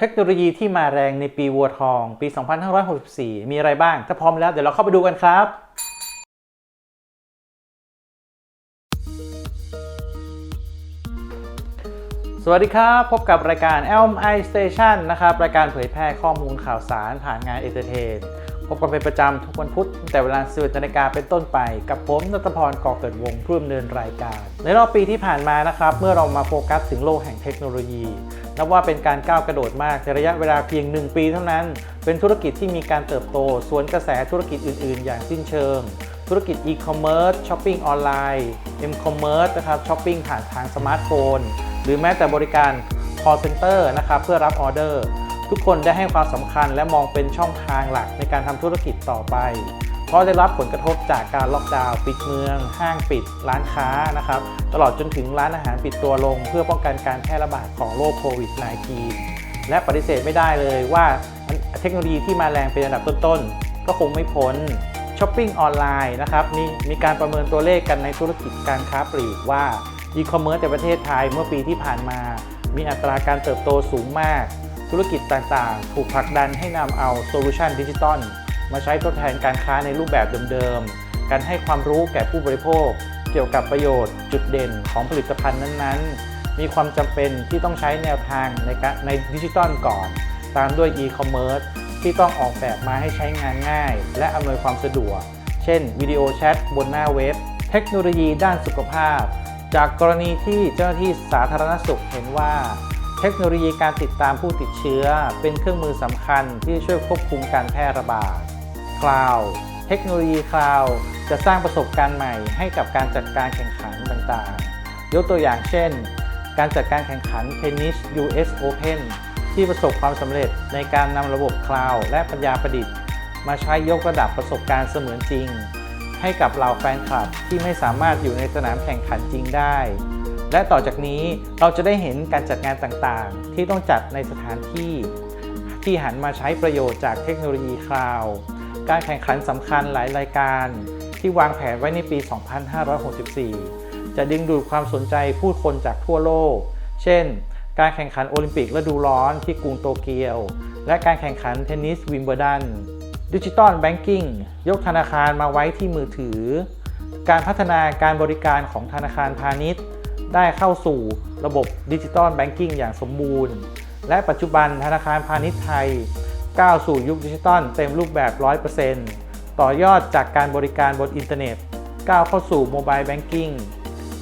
เทคโนโลยีที่มาแรงในปีวัวทอง ปี 2564 มีอะไรบ้าง ถ้าพร้อมแล้วเดี๋ยวเราเข้าไปดูกันครับ สวัสดีครับ พบกับรายการ Elm i Station นะครับ รายการเผยแพร่ข้อมูลข่าวสารผ่านงานเอเ r อร์เทนพบกันเป็นประจำทุกวันพุธตั้งแต่เวลา11นาฬิกาเป็นต้นไป กับผมนัทพรก่อเกิดวงผู้ดำเนินรายการ ในรอบปีที่ผ่านมานะครับ เมื่อเรามาโฟกัสถึงโลกแห่งเทคโนโลยี นับว่าเป็นการก้าวกระโดดมากในระยะเวลาเพียง 1 ปีเท่านั้น เป็นธุรกิจที่มีการเติบโต สวนกระแสธุรกิจอื่น ๆ อย่างสิ้นเชิง ธุรกิจอีคอมเมิร์ซช้อปปิ้งออนไลน์เอ็มคอมเมิร์ซนะครับช้อปปิ้งผ่านทางสมาร์ทโฟน หรือแม้แต่บริการ call center นะครับเพื่อรับออเดอร์ ทุกคนได้ให้ความสำคัญและมองเป็นช่องทางหลักในการทำธุรกิจต่อไป เพราะได้รับผลกระทบจากการล็อกดาวน์ปิดเมือง ห้างปิด ร้านค้านะครับ ตลอดจนถึงร้านอาหารปิดตัวลง เพื่อป้องกันการแพร่ระบาดของโรคโควิด -19 และปฏิเสธไม่ได้เลยว่าเทคโนโลยีที่มาแรงเป็นอันดับต้นๆ ก็คงไม่พ้นช้อปปิ้งออนไลน์นะครับมีมีการประเมินตัวเลขกันในธุรกิจการค้าปลีกว่าอีคอมเมิร์ซในประเทศไทยเมื่อปีที่ผ่านมา มีอัตราการเติบโตสูงมาก ธุรกิจต่างๆ ถูกผลักดันให้นำเอาโซลูชันดิจิตอล มาใช้ทดแทนการค้าในรูปแบบเดิมๆ การให้ความรู้แก่ผู้บริโภค เกี่ยวกับประโยชน์ จุดเด่นของผลิตภัณฑ์นั้นๆ มีความจำเป็นที่ต้องใช้แนวทางในในดิจิตอลก่อน ตามด้วยอีคอมเมิร์ซที่ต้องออกแบบมาให้ใช้งานง่าย และอำนวยความสะดวก เช่นวิดีโอแชทบนหน้าเว็บ เทคโนโลยีด้านสุขภาพ จากกรณีที่เจ้าหน้าที่สาธารณสุขเห็นว่าเทคโนโลยีการติดตามผู้ติดเชื้อเป็นเครื่องมือสำคัญที่ช่วยควบคุมการแพร่ระบาด คลาวด์เทคโนโลยีคลาวด์จะสร้างประสบการณ์ใหม่ให้กับการจัดการแข่งขันต่างๆ ยกตัวอย่างเช่น การจัดการแข่งขันเทนนิส US Open ที่ประสบความสำเร็จในการนำระบบคลาวด์และปัญญาประดิษฐ์ มาใช้ยกระดับประสบการณ์เสมือนจริง ให้กับเหล่าแฟนคลับที่ไม่สามารถอยู่ในสนามแข่งขันจริงได้และต่อจากนี้เราจะได้เห็นการจัดงานต่างๆ ที่ต้องจัดในสถานที่ ที่หันมาใช้ประโยชน์จากเทคโนโลยีคลาวด์ การแข่งขันสำคัญหลายรายการ ที่วางแผนไว้ในปี 2564 จะดึงดูดความสนใจผู้คนจากทั่วโลก เช่น การแข่งขันโอลิมปิกฤดูร้อนที่กรุงโตเกียว และการแข่งขันเทนนิสวิมเบิลดัน ดิจิตอลแบงกิ้งยกธนาคารมาไว้ที่มือถือ การพัฒนาการบริการของธนาคารพาณิชย์ ได้เข้าสู่ระบบดิจิตอลแบงกิ้งอย่างสมบูรณ์ และปัจจุบันธนาคารพาณิชย์ไทย ก้าวสู่ยุคดิจิตอลเต็มรูปแบบ 100%ต่อยอดจากการบริการบนอินเทอร์เน็ต ก้าวเข้าสู่โมบายแบงกิ้ง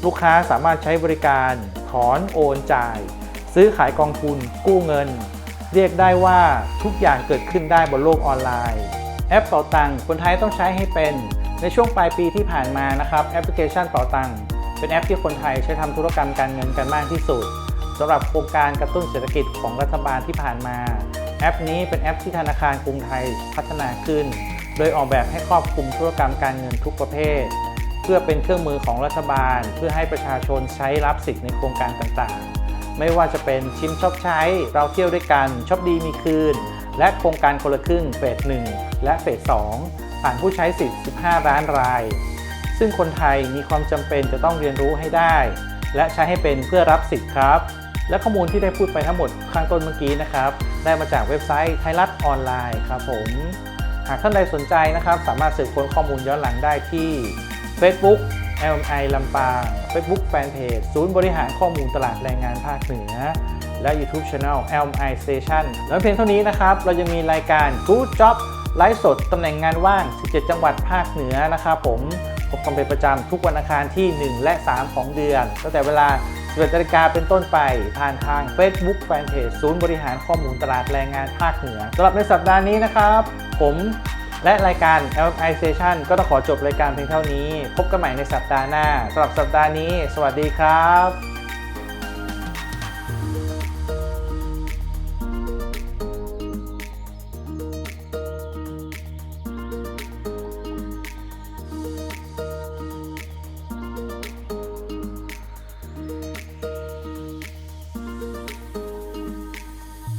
ลูกค้าสามารถใช้บริการ ถอนโอนจ่าย ซื้อขายกองทุน กู้เงิน เรียกได้ว่าทุกอย่างเกิดขึ้นได้บนโลกออนไลน์ แอปเป๋าตังคนไทยต้องใช้ให้เป็น ในช่วงปลายปีที่ผ่านมานะครับแอปพลิเคชันเป๋าตังเป็นแอปที่คนไทยใช้ทำธุรกรรมการเงินกันมากที่สุดสำหรับโครงการกระตุ้นเศรษฐกิจของรัฐบาลที่ผ่านมา แอปนี้เป็นแอปที่ธนาคารกรุงไทยพัฒนาขึ้น โดยออกแบบให้ครอบคลุมธุรกรรมการเงินทุกประเภท เพื่อเป็นเครื่องมือของรัฐบาล เพื่อให้ประชาชนใช้รับสิทธิ์ในโครงการต่างๆ ไม่ว่าจะเป็นชิมช็อปใช้ เราเที่ยวด้วยกันช็อปดีมีคืน และโครงการคนละครึ่งเฟส1และเฟส2ผ่านผู้ใช้สิทธิ์ 15 ล้านราย ซึ่งคนไทยมีความจำเป็นจะต้องเรียนรู้ให้ได้ และใช้ให้เป็นเพื่อรับสิทธิ์ครับ และข้อมูลที่ได้พูดไปทั้งหมดข้างต้นเมื่อกี้นะครับ ได้มาจากเว็บไซต์ไทยรัฐออนไลน์ครับผม หากท่านใดสนใจนะครับ สามารถสืบค้นข้อมูลย้อนหลังได้ที่ Facebook LMI ลำปาง Facebook Fanpage ศูนย์บริหารข้อมูลตลาดแรงงานภาคเหนือ และ YouTube Channel LMI Station แล้วเพียงเท่านี้นะครับ เรายังมีรายการ Good Job ไลฟ์สดตำแหน่งงานว่าง 17 จังหวัดภาคเหนือนะครับผมพบกันเป็นประจำทุกวันอังคารที่ 1 และ 3 ของเดือนตั้งแต่เวลา 11นาฬิกาเป็นต้นไปผ่านทาง Facebook Fanpage ศูนย์บริหารข้อมูลตลาดแรงงานภาคเหนือสำหรับในสัปดาห์นี้นะครับ ผมและรายการ LMI Station ก็ต้องขอจบรายการเพียงเท่านี้ พบกันใหม่ในสัปดาห์หน้าสำหรับสัปดาห์นี้ สวัสดีครับ